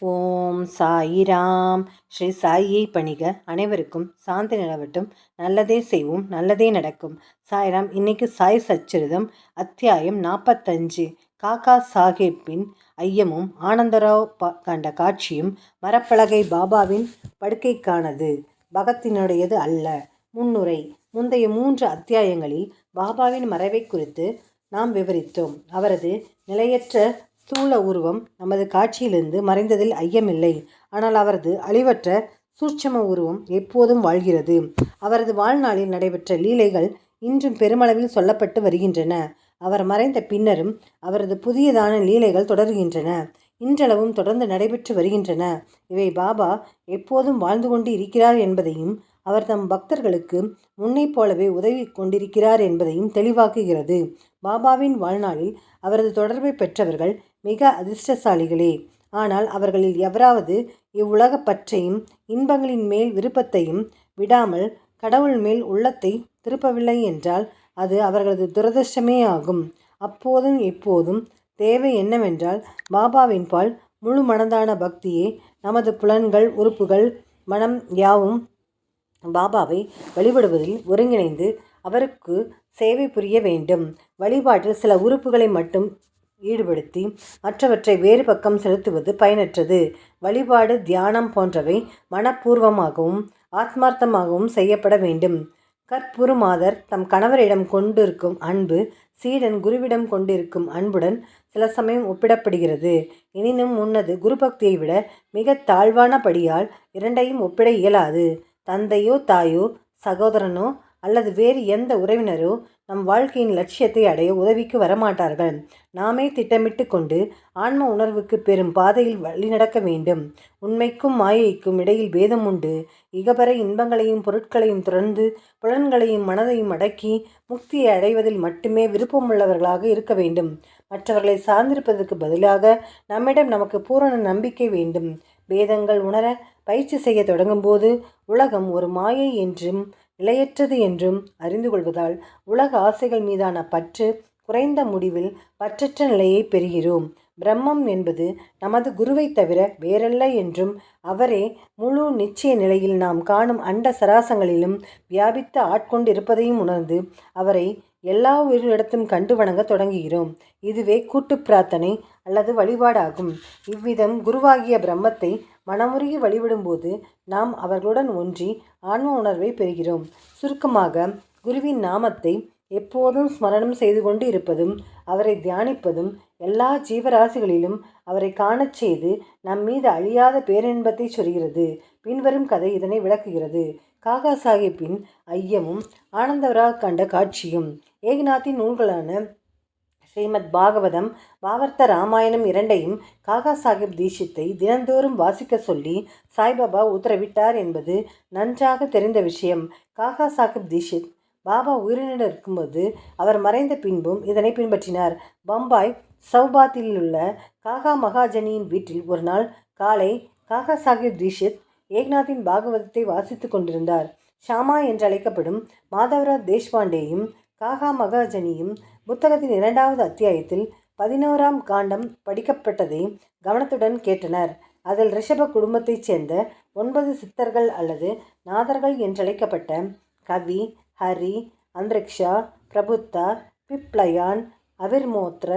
ஓம் சாயிராம் ஸ்ரீ சாயியை பணிக. அனைவருக்கும் சாந்தி நிலவட்டும். நல்லதே செய்வோம். நல்லதே நடக்கும். சாய்ராம் இன்னைக்கு சாய் சச்சரிதம் அத்தியாயம் நாற்பத்தஞ்சு காக்கா சாஹேப்பின் ஐயமும் ஆனந்தராவ் ப கண்ட காட்சியும் மரப்பலகை பாபாவின் படுக்கைக்கானது. பகத்தினுடையது அல்ல. முன்னுரை. முந்தைய மூன்று அத்தியாயங்களில் பாபாவின் மறைவை குறித்து நாம் விவரித்தோம். அவரது நிலையற்ற ஸ்தூல உருவம் நமது காட்சியிலிருந்து மறைந்ததில் ஐயமில்லை. ஆனால் அவரது அழிவற்ற சூட்சம உருவம் எப்போதும் வாழ்கிறது. அவரது வாழ்நாளில் நடைபெற்ற லீலைகள் இன்றும் பெருமளவில் சொல்லப்பட்டு வருகின்றன. அவர் மறைந்த பின்னரும் அவரது புதியதான லீலைகள் தொடர்கின்றன. இன்றளவும் தொடர்ந்து நடைபெற்று வருகின்றன. இவை பாபா எப்போதும் வாழ்ந்து கொண்டு இருக்கிறார் என்பதையும் அவர் தம் பக்தர்களுக்கு முன்னைப் போலவே உதவி கொண்டிருக்கிறார் என்பதையும் தெளிவாக்குகிறது. பாபாவின் வாழ்நாளில் அவரது தொடர்பை பெற்றவர்கள் மிக அதிர்ஷ்டசாலிகளே. ஆனால் அவர்களில் எவராவது இவ்வுலக பற்றையும் இன்பங்களின் மேல் விருப்பத்தையும் விடாமல் கடவுள் மேல் உள்ளத்தை திருப்பவில்லை என்றால் அது அவர்களது துரதிருஷ்டமே ஆகும். அப்போதும் எப்போதும் தேவை என்னவென்றால் பாபாவின் பால் முழு மனதான பக்தியே நமது புலன்கள் உறுப்புகள் மனம் யாவும் பாபாவை வழிபடுவதில் ஒருங்கிணைந்து அவருக்கு சேவை புரிய வேண்டும். வழிபாட்டில் சில உறுப்புகளை மட்டும் ஈடுபடுத்தி மற்றவற்றை வேறு பக்கம் செலுத்துவது பயனற்றது. வழிபாடு தியானம் போன்றவை மனப்பூர்வமாகவும் ஆத்மார்த்தமாகவும் செய்யப்பட வேண்டும். கற்புருமாதர் தம் கணவரிடம் கொண்டிருக்கும் அன்பு சீடன் குருவிடம் கொண்டிருக்கும் அன்புடன் சில சமயம் ஒப்பிடப்படுகிறது. எனினும் முன்னது குரு பக்தியை விட மிக தாழ்வானபடியால் இரண்டையும் ஒப்பிட இயலாது. தந்தையோ தாயோ சகோதரனோ அல்லது வேறு எந்த உறவினரோ நம் வாழ்க்கையின் லட்சியத்தை அடைய உதவிக்கு வரமாட்டார்கள். நாமே திட்டமிட்டு கொண்டு ஆன்ம உணர்வுக்கு பெரும் பாதையில் வழிநடக்க வேண்டும். உண்மைக்கும் மாயைக்கும் இடையில் பேதம் உண்டு. இகபர இன்பங்களையும் பொருட்களையும் துறந்து புலன்களையும் மனதையும் அடக்கி முக்தியை அடைவதில் மட்டுமே விருப்பமுள்ளவர்களாக இருக்க வேண்டும். மற்றவர்களை சார்ந்திருப்பதற்கு பதிலாக நம்மிடம் நமக்கு பூரண நம்பிக்கை வேண்டும். பேதங்கள் உணர பயிற்சி செய்ய தொடங்கும்போது உலகம் ஒரு மாயை என்றும் நிலையற்றது என்றும் அறிந்து கொள்வதால் உலக ஆசைகள் மீதான பற்று குறைந்த முடிவில் பற்றற்ற நிலையை பெறுகிறோம். பிரம்மம் என்பது நமது குருவை தவிர வேறல்ல என்றும் அவரே முழு நிச்சய நிலையில் நாம் காணும் அண்ட சராசங்களிலும் வியாபித்து ஆட்கொண்டிருப்பதையும் உணர்ந்து அவரை எல்லா உயிரிடத்தும் கண்டு வணங்க தொடங்குகிறோம். இதுவே கூட்டு பிரார்த்தனை அல்லது வழிபாடாகும். இவ்விதம் குருவாகிய பிரம்மத்தை மனமுருகி வழிபடும்போது நாம் அவர்களுடன் ஒன்றி ஆன்ம உணர்வை பெறுகிறோம். சுருக்கமாக குருவின் நாமத்தை எப்போதும் ஸ்மரணம் செய்து கொண்டு இருப்பதும் அவரை தியானிப்பதும் எல்லா ஜீவராசிகளிலும் அவரை காணச் செய்து நம் மீது அழியாத பேரின்பத்தை சொல்கிறது பின்வரும் கதை இதனை விளக்குகிறது. காகா சாஹிப்பின் ஐயமும் ஆனந்தவராக கண்ட காட்சியும் ஏகநாத்தின் நூல்களான ஸ்ரீமத் பாகவதம் பாவர்த்த ராமாயணம் இரண்டையும் காகா சாஹிப் தீஷித்தை தினந்தோறும் வாசிக்க சொல்லி சாய்பாபா உத்தரவிட்டார் என்பது நன்றாக தெரிந்த விஷயம். காகா சாஹிப் தீஷித் பாபா உயிரினர் இருக்கும்போது அவர் மறைந்த பின்பும் இதனை பின்பற்றினார். பம்பாய் சௌபாத்தில் உள்ள காகா மகாஜனியின் வீட்டில் ஒரு நாள் காலை காகா சாஹிப் தீஷித் ஏக்நாத்தின் பாகவதத்தை வாசித்து கொண்டிருந்தார். ஷாமா என்று அழைக்கப்படும் மாதவராவ் தேஷ்பாண்டேயும் காகா மகாஜனியும் புத்தகத்தின் இரண்டாவது அத்தியாயத்தில் பதினோராம் காண்டம் படிக்கப்பட்டதை கவனத்துடன் கேட்டனர். அதில் ரிஷப குடும்பத்தைச் சேர்ந்த ஒன்பது சித்தர்கள் அல்லது நாதர்கள் என்றழைக்கப்பட்ட கவி ஹரி அந்திரிக்ஷா பிரபுத்தா பிப்ளயான் அவிர்மோத்ர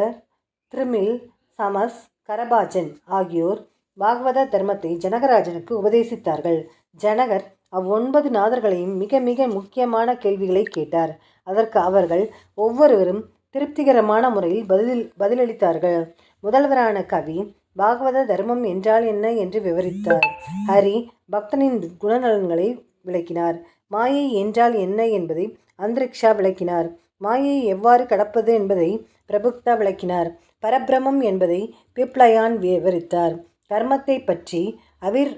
திரிமில் சமஸ் கரபாஜன் ஆகியோர் பாகவத தர்மத்தை ஜனகராஜனுக்கு உபதேசித்தார்கள். ஜனகர் அவ்வொன்பது நாதர்களையும் மிக மிக முக்கியமான கேள்விகளை கேட்டார். அதற்கு அவர்கள் ஒவ்வொருவரும் திருப்திகரமான முறையில் பதில் பதிலளித்தார்கள். முதல்வரான கவி பாகவத தர்மம் என்றால் என்ன என்று விவரித்தார். ஹரி பக்தனின் குணநலன்களை விளக்கினார். மாயை என்றால் என்ன என்பதை அந்தரிக்ஷா விளக்கினார். மாயை எவ்வாறு கடப்பது என்பதை பிரபுக்தா விளக்கினார். பரபிரமம் என்பதை பிப்ளயான் விவரித்தார். கர்மத்தை பற்றி அவிர்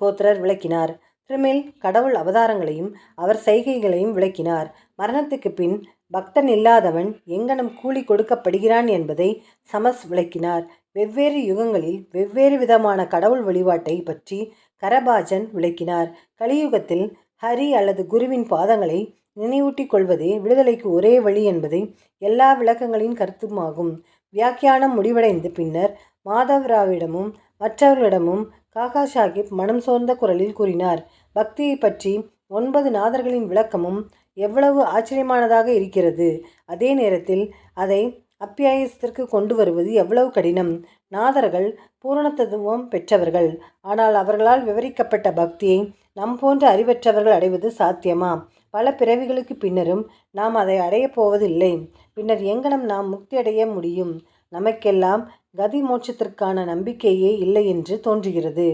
கோத்ரர் விளக்கினார். திருமேல் கடவுள் அவதாரங்களையும் அவர் செய்கைகளையும் விளக்கினார். மரணத்துக்கு பின் பக்தன் இல்லாதவன் எங்கனம் கூலி கொடுக்கப்படுகிறான் என்பதை சமஸ் விளக்கினார். வெவ்வேறு யுகங்களில் வெவ்வேறு விதமான கடவுள் வழிபாட்டை பற்றி கரபாஜன் விளக்கினார். கலியுகத்தில் ஹரி அல்லது குருவின் பாதங்களை நினைவூட்டிக் கொள்வதே விடுதலைக்கு ஒரே வழி என்பதை எல்லா விளக்கங்களின் கருத்துமாகும். வியாக்கியானம் முடிவடைந்து பின்னர் மாதவராவிடமும் மற்றவர்களிடமும் காகா சாஹிப் மனம் சோர்ந்த குரலில் கூறினார். பக்தியை பற்றி ஒன்பது நாதர்களின் விளக்கமும் எவ்வளவு ஆச்சரியமானதாக இருக்கிறது. அதே நேரத்தில் அதை அப்பியாயத்திற்கு கொண்டு வருவது எவ்வளவு கடினம். நாதர்கள் பூரணத்துவம் பெற்றவர்கள். ஆனால் அவர்களால் விவரிக்கப்பட்ட பக்தியை நம் போன்ற அறிவற்றவர்கள் அடைவது சாத்தியமா? பல பிறவிகளுக்கு பின்னரும் நாம் அதை அடையப் போவதில்லை. பின்னர் எங்கனம் நாம் முக்தி அடைய முடியும்? நமக்கெல்லாம் கதி மோட்சத்திற்கான நம்பிக்கையே இல்லை என்று தோன்றுகிறது.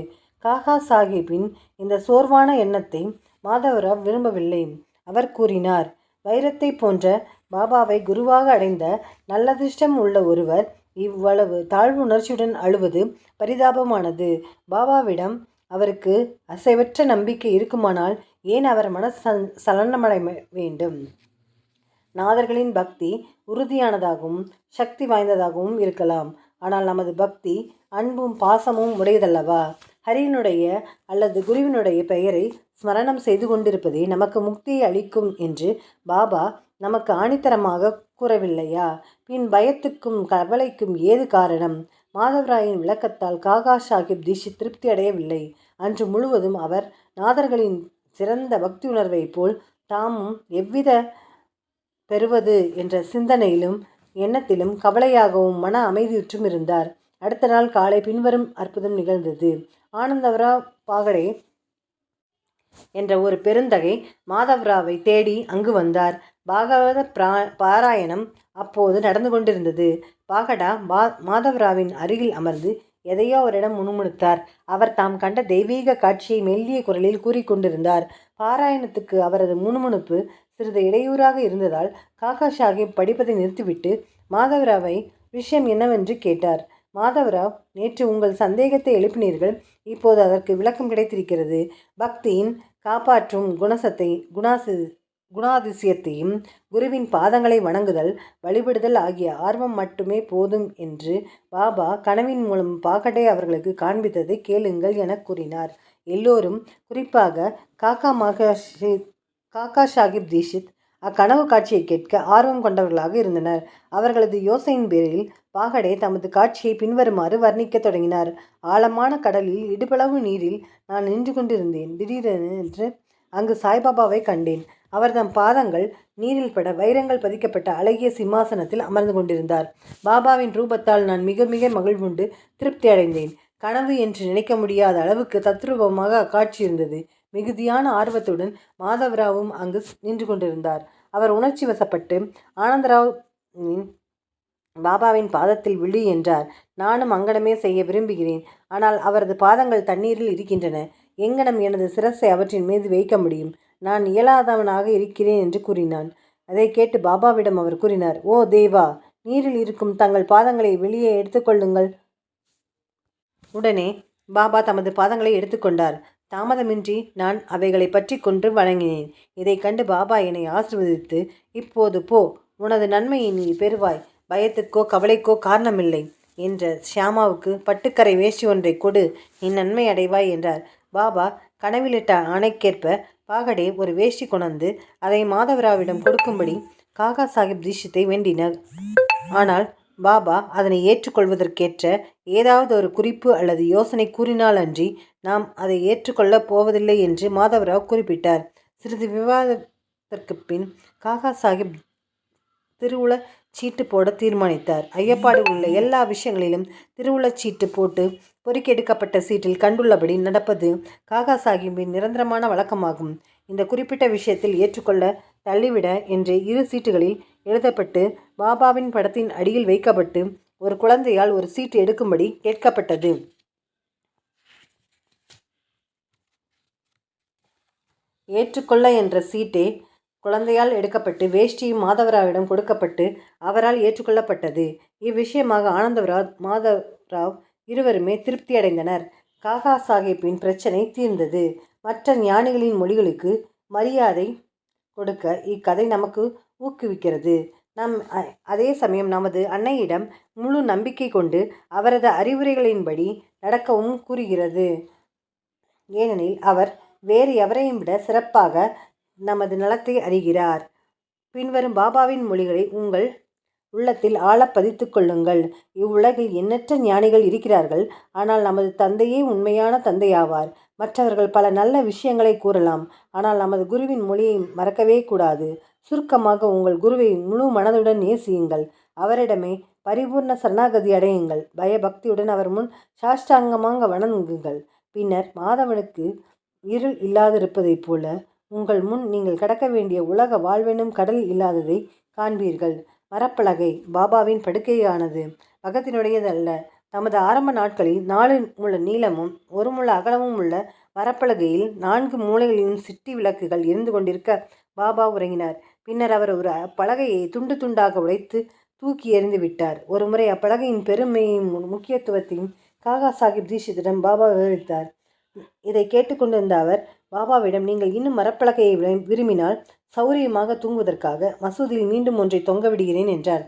காகா சாஹிப்பின் இந்த சோர்வான எண்ணத்தை மாதவராவ் விரும்பவில்லை. அவர் கூறினார் வைரத்தை போன்ற பாபாவை குருவாக அடைந்த நல்லதிர்ஷ்டம் உள்ள ஒருவர் இவ்வளவு தாழ்வு உணர்ச்சியுடன் அழுவது பரிதாபமானது. பாபாவிடம் அவருக்கு அசைவற்ற நம்பிக்கை இருக்குமானால் ஏன் அவர் மன சலனமடை வேண்டும்? நாதர்களின் பக்தி உறுதியானதாகவும் சக்தி வாய்ந்ததாகவும் இருக்கலாம். ஆனால் நமது பக்தி அன்பும் பாசமும் உடையதல்லவா? ஹரியனுடைய அல்லது குருவினுடைய பெயரை ஸ்மரணம் செய்து கொண்டிருப்பதே நமக்கு முக்தியை அளிக்கும் என்று பாபா நமக்கு ஆணித்தரமாக கூறவில்லையா? பின் பயத்துக்கும் கவலைக்கும் ஏது காரணம்? மாதவராயின் விளக்கத்தால் காகா சாஹிப் திஷி திருப்தி அடையவில்லை. அன்று முழுவதும் அவர் நாதர்களின் சிறந்த பக்தி உணர்வைப் போல் தாமும் எவ்வித பெறுவது என்ற சிந்தனையிலும் எண்ணத்திலும் கவலையாகவும் மன அமைதியுற்றும் இருந்தார். அடுத்த நாள் காலை பின்வரும் அற்புதம் நிகழ்ந்தது. ஆனந்தவரா பாகடே என்ற ஒரு பெருந்தகை மாதவராவை தேடி அங்கு வந்தார். பாகவத பிரா பாராயணம் அப்போது நடந்து கொண்டிருந்தது. பாகடா மா மாதவராவின் அருகில் அமர்ந்து எதையோ அவரிடம் முணுமுணுத்தார். அவர் தாம் கண்ட தெய்வீக காட்சியை மெல்லிய குரலில் கூறிக்கொண்டிருந்தார். பாராயணத்துக்கு அவரது முணுமுணுப்பு சிறிது இடையூறாக இருந்ததால் காக்கா சாஹிப் படிப்பதை நிறுத்திவிட்டு மாதவராவை விஷயம் என்னவென்று கேட்டார். மாதவராவ் நேற்று உங்கள் சந்தேகத்தை எழுப்பினீர்கள். இப்போது அதற்கு விளக்கம் கிடைத்திருக்கிறது. பக்தியின் காப்பாற்றும் குணசத்தை குணாசி குணாதிசயத்தையும் குருவின் பாதங்களை வணங்குதல் வழிபடுதல் ஆகிய ஆர்வம் மட்டுமே போதும் என்று பாபா கனவின் மூலம் பாகடை அவர்களுக்கு காண்பித்ததை கேளுங்கள் என கூறினார். எல்லோரும் குறிப்பாக காக்கா மகர்ஷி காக்கா சாஹிப் தீஷித் அக்கனவு காட்சியை கேட்க ஆர்வம் கொண்டவர்களாக இருந்தனர். அவர்களது யோசையின் பேரில் பாகடே தமது காட்சியை பின்வருமாறு வர்ணிக்கத் தொடங்கினார். ஆழமான கடலில் இடுபளவு நீரில் நான் நின்று கொண்டிருந்தேன். திடீரென்று அங்கு சாய்பாபாவை கண்டேன். அவர் தம் பாதங்கள் நீரில் பட வைரங்கள் பதிக்கப்பட்ட அழகிய சிம்மாசனத்தில் அமர்ந்து கொண்டிருந்தார். பாபாவின் ரூபத்தால் நான் மிக மிக மகிழ்வுண்டு திருப்தி அடைந்தேன். கனவு என்று நினைக்க முடியாத அளவுக்கு தத்ரூபமாக அக்காட்சி இருந்தது. மிகுதியான ஆர்வத்துடன் மாதவராவும் அங்கு நின்று கொண்டிருந்தார். அவர் உணர்ச்சி வசப்பட்டு ஆனந்தராவ் பாபாவின் பாதத்தில் விழு என்றார். நானும் அங்கனமே செய்ய விரும்புகிறேன். ஆனால் அவரது பாதங்கள் தண்ணீரில் இருக்கின்றன. எங்கனம் எனது சிரசை அவற்றின் மீது வைக்க முடியும்? நான் இயலாதவனாக இருக்கிறேன் என்று கூறினான். அதை கேட்டு பாபாவிடம் அவர் கூறினார் ஓ தேவா நீரில் இருக்கும் தங்கள் பாதங்களை வெளியே எடுத்துக்கொள்ளுங்கள் உடனே பாபா தமது பாதங்களை எடுத்துக்கொண்டார் தாமதமின்றி நான் அவைகளை பற்றி கொன்று வணங்கினேன். இதை கண்டு பாபா என்னை ஆசிர்வதித்து இப்போது போ உனது நன்மையை நீ பெறுவாய். பயத்துக்கோ கவலைக்கோ காரணமில்லை என்ற ஷியாமாவுக்கு பட்டுக்கரை வேஷ்டி ஒன்றை கொடு நீ நன்மை அடைவாய் என்றார். பாபா கனவிலிட்ட ஆணைக்கேற்ப பாகடே ஒரு வேஷ்டி கொணர்ந்து அதை மாதவராவிடம் கொடுக்கும்படி காகா சாஹிப் தீஷித்தை வேண்டினார். ஆனால் பாபா அதனை ஏற்றுக்கொள்வதற்கேற்ற ஏதாவது ஒரு குறிப்பு அல்லது யோசனை கூறினால் அன்றி நாம் அதை ஏற்றுக்கொள்ளப் போவதில்லை என்று மாதவராவ் குறிப்பிட்டார். சிறிது விவாதத்திற்கு பின் காகா சாஹிப் திருவுள சீட்டு போட தீர்மானித்தார். ஐயப்பாடு உள்ள எல்லா விஷயங்களிலும் திருவுளச் சீட்டு போட்டு பொறுக்கெடுக்கப்பட்ட சீட்டில் கண்டுள்ளபடி நடப்பது காகா சாஹிப்பின் நிரந்தரமான வழக்கமாகும். இந்த குறிப்பிட்ட விஷயத்தில் ஏற்றுக்கொள்ள தள்ளிவிட என்ற இரு சீட்டுகளில் எழுதப்பட்டு பாபாவின் படத்தின் அடியில் வைக்கப்பட்டு ஒரு குழந்தையால் ஒரு சீட்டு எடுக்கும்படி கேட்கப்பட்டது. ஏற்றுக்கொள்ள என்ற சீட்டே குழந்தையால் எடுக்கப்பட்டு வேஷ்டியும் மாதவராவிடம் கொடுக்கப்பட்டு அவரால் ஏற்றுக்கொள்ளப்பட்டது. இவ்விஷயமாக ஆனந்தவராவ் மாதவராவ் இருவருமே திருப்தி அடைந்தனர். காகா சாஹிப்பின் பிரச்சனை தீர்ந்தது. மற்ற ஞானிகளின் மொழிகளுக்கு மரியாதை கொடுக்க இக்கதை நமக்கு ஊக்குவிக்கிறது. நம் அதே சமயம் நமது அன்னையிடம் முழு நம்பிக்கை கொண்டு அவரது அறிவுரைகளின்படி நடக்கவும் கூறுகிறது. ஏனெனில் அவர் வேறு எவரையும் விட சிறப்பாக நமது நலத்தை அறிகிறார். பின்வரும் பாபாவின் மொழிகளை உங்கள் உள்ளத்தில் ஆழப் பதித்து கொள்ளுங்கள். இவ்வுலகில் எண்ணற்ற ஞானிகள் இருக்கிறார்கள். ஆனால் நமது தந்தையே உண்மையான தந்தையாவார். மற்றவர்கள் பல நல்ல விஷயங்களை கூறலாம். ஆனால் நமது குருவின் மொழியை மறக்கவே கூடாது. சுருக்கமாக உங்கள் குருவை முழு மனதுடன் நேசியுங்கள். அவரிடமே பரிபூர்ண சரணாகதி அடையுங்கள். பயபக்தியுடன் அவர் முன் சாஷ்டாங்கமாக வணங்குங்கள். பின்னர் மாதவனுக்கு இருள் இல்லாதிருப்பதைப் போல உங்கள் முன் நீங்கள் கடக்க வேண்டிய உலக வாழ்வெனும் கடல் இல்லாததை காண்பீர்கள். மரப்பலகை பாபாவின் படுக்கையானது பகத்தினுடையதல்ல. தமது ஆரம்ப நாட்களில் நாலு முழ நீளமும் ஒரு முழ அகலமும் உள்ள மரப்பலகையில் நான்கு மூலைகளிலும் சிட்டி விளக்குகள் இருந்து கொண்டிருக்க பாபா உறங்கினார். பின்னர் அவர் ஒரு பலகையை துண்டு துண்டாக உடைத்து தூக்கி எறிந்து விட்டார். ஒருமுறை அப்பலகையின் பெருமையும் முக்கியத்துவத்தையும் காகா சாஹிப் தீஷித்திடம் பாபா விவரித்தார். இதை கேட்டுக்கொண்டிருந்த அவர் பாபாவிடம் நீங்கள் இன்னும் மரப்பலகையை விரும்பினால் சௌரியமாக தூங்குவதற்காக மசூதியில் மீண்டும் ஒன்றை தொங்க விடுகிறேன் என்றார்.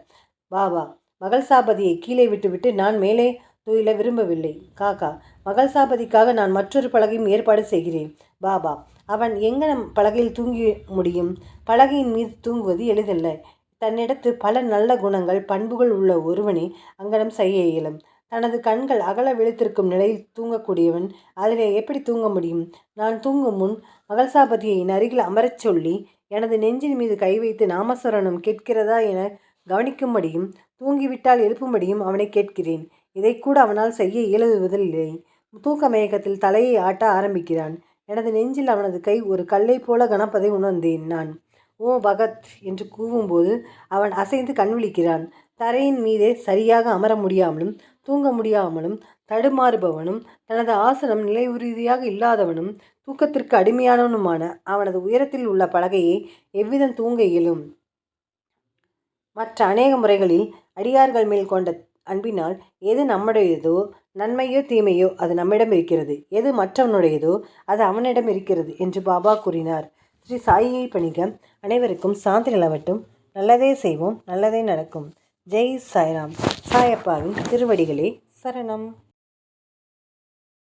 பாபா மகள் சாபதியை கீழே விட்டுவிட்டு நான் மேலே துயில விரும்பவில்லை. காக்கா மகள் சாபதிக்காக நான் மற்றொரு பலகையும் ஏற்பாடு செய்கிறேன். பாபா அவன் எங்கனம் பலகையில் தூங்கி முடியும்? பலகையின் மீது தூங்குவது எளிதல்ல. தன்னிடத்து பல நல்ல குணங்கள் பண்புகள் உள்ள ஒருவனே அங்கனம் செய்ய இயலும். தனது கண்கள் அகல விழித்திருக்கும் நிலையில் தூங்கக்கூடியவன் அதிலே எப்படி தூங்க முடியும்? நான் தூங்கும் முன் மகள்சாபதியை என் அருகில் அமரச் சொல்லி எனது நெஞ்சின் மீது கை வைத்து நாமஸ்வரணம் கேட்கிறதா என கவனிக்கும்படியும் தூங்கிவிட்டால் எழுப்பும்படியும் அவனை கேட்கிறேன். இதை கூட அவனால் செய்ய இயலுவதில்லை தூக்க மயக்கத்தில் தலையை ஆட்ட ஆரம்பிக்கிறான். எனது நெஞ்சில் அவனது கை ஒரு கல்லைப் போல கனப்பதை உணர்ந்தேன் நான். ஓ பகத் என்று கூவும்போது அவன் அசைந்து கண் விழிக்கிறான். தரையின் மீதே சரியாக அமர முடியாமலும் தூங்க முடியாமலும் தடுமாறுபவனும் தனது ஆசனம் நிலை உறுதியாக இல்லாதவனும் தூக்கத்திற்கு அடிமையானவனுமான அவனது உயரத்தில் உள்ள பலகையை எவ்விதம் தூங்க இயலும்? மற்ற அநேக முறைகளில் அடியார்கள் மேல் கொண்ட அன்பினால் எது நம்முடையதோ நன்மையோ தீமையோ அது நம்மிடம் இருக்கிறது. எது மற்றவனுடையதோ அது அவனிடம் இருக்கிறது என்று பாபா கூறினார். ஸ்ரீ சாயியை பணிக. அனைவருக்கும் சாந்தி நிலவட்டும். நல்லதே செய்வோம். நல்லதே நடக்கும். ஜெய் சாய்ராம். சாயப்பாவின் திருவடிகளே சரணம்.